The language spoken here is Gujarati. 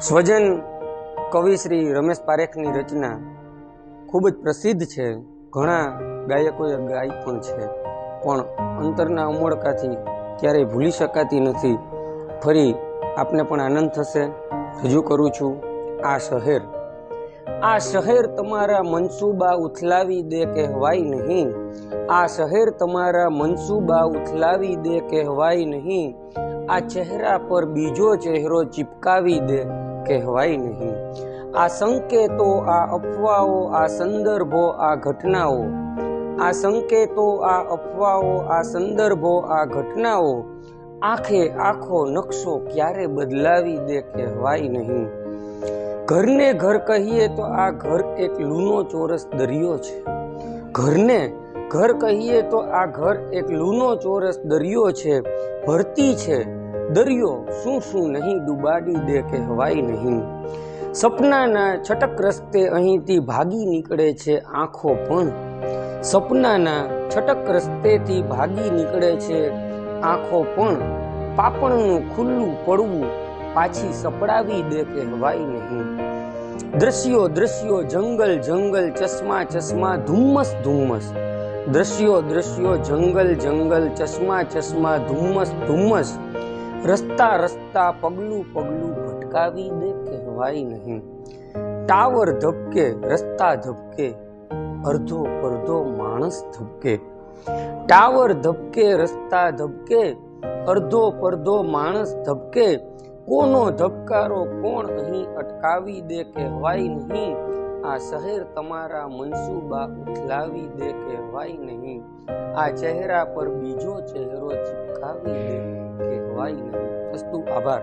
સ્વજન કવિ શ્રી રમેશ પારેખની રચના ખૂબ જ પ્રસિદ્ધ છે. ઘણા ગાયકોએ ગાય પણ છે, પણ અંતરના અમોડકાથી ક્યારેય ભૂલી શકાતી નથી. ફરી આપને પણ આનંદ થશે. રજૂ કરું છું આ શહેર. આ શહેર તમારા મનસૂબા ઉથલાવી દે કહેવાય નહીં. આ શહેર તમારા મનસૂબા ઉથલાવી દે કહેવાય નહીં. આ ચહેરા પર બીજો ચહેરો ચિપકાવી દે. કહેવાય નહીં. આ સંકેતો, આ અફવાઓ, આ સંદર્ભો, આ ઘટનાઓ, આ સંકેતો, આ અફવાઓ, આ સંદર્ભો, આ ઘટનાઓ આખે આખો નકશો ક્યારે બદલાવી દે કહેવાય નહીં. ઘરને ઘર કહીએ તો આ ઘર એક લૂનો ચોરસ દરિયો છે. ઘરને ઘર કહીએ તો આ ઘર એક લૂનો ચોરસ દરિયો છે. ભરતી છે. દરિયો શું શું નહીં ડૂબાડી દે કહેવાય નહીં. સપનાના છટક રસ્તે અહીંથી ભાગી નીકળે છે આંખો પણ. સપનાના છટક રસ્તેથી ભાગી નીકળે છે આંખો પણ. પાપણનું ખુલ્લું પડવું પાછી સપડાવી દે કહેવાય નહીં. દ્રશ્યો દ્રશ્યો જંગલ જંગલ ચશ્મા ચશ્મા ધુમ્મસ ધુમ્મસ. દ્રશ્યો દ્રશ્યો જંગલ જંગલ ચશ્મા ચશ્મા ધુમ્મસ ધુમ્મસ. રસ્તા રસ્તા પગલું પગલું ભટકાવી દે કહેવાય નહીં ટાવર ધબકે રસ્તા ધબકે અડધો પડધો માણસ ધબકે ટાવર ધબકે રસ્તા ધબકે અડધો પડધો માણસ ધબકે કોનો ધબકારો કોણ અહીં અટકાવી દે કહેવાય નહીં? આ શહેર તમારા મનસૂબા ઉથલાવી દે કહેવાય નહીં? આ ચહેરા પર બીજો ચહેરો ચિપકાવી દે કહેવાય નહીં? અસ્તુ આભાર.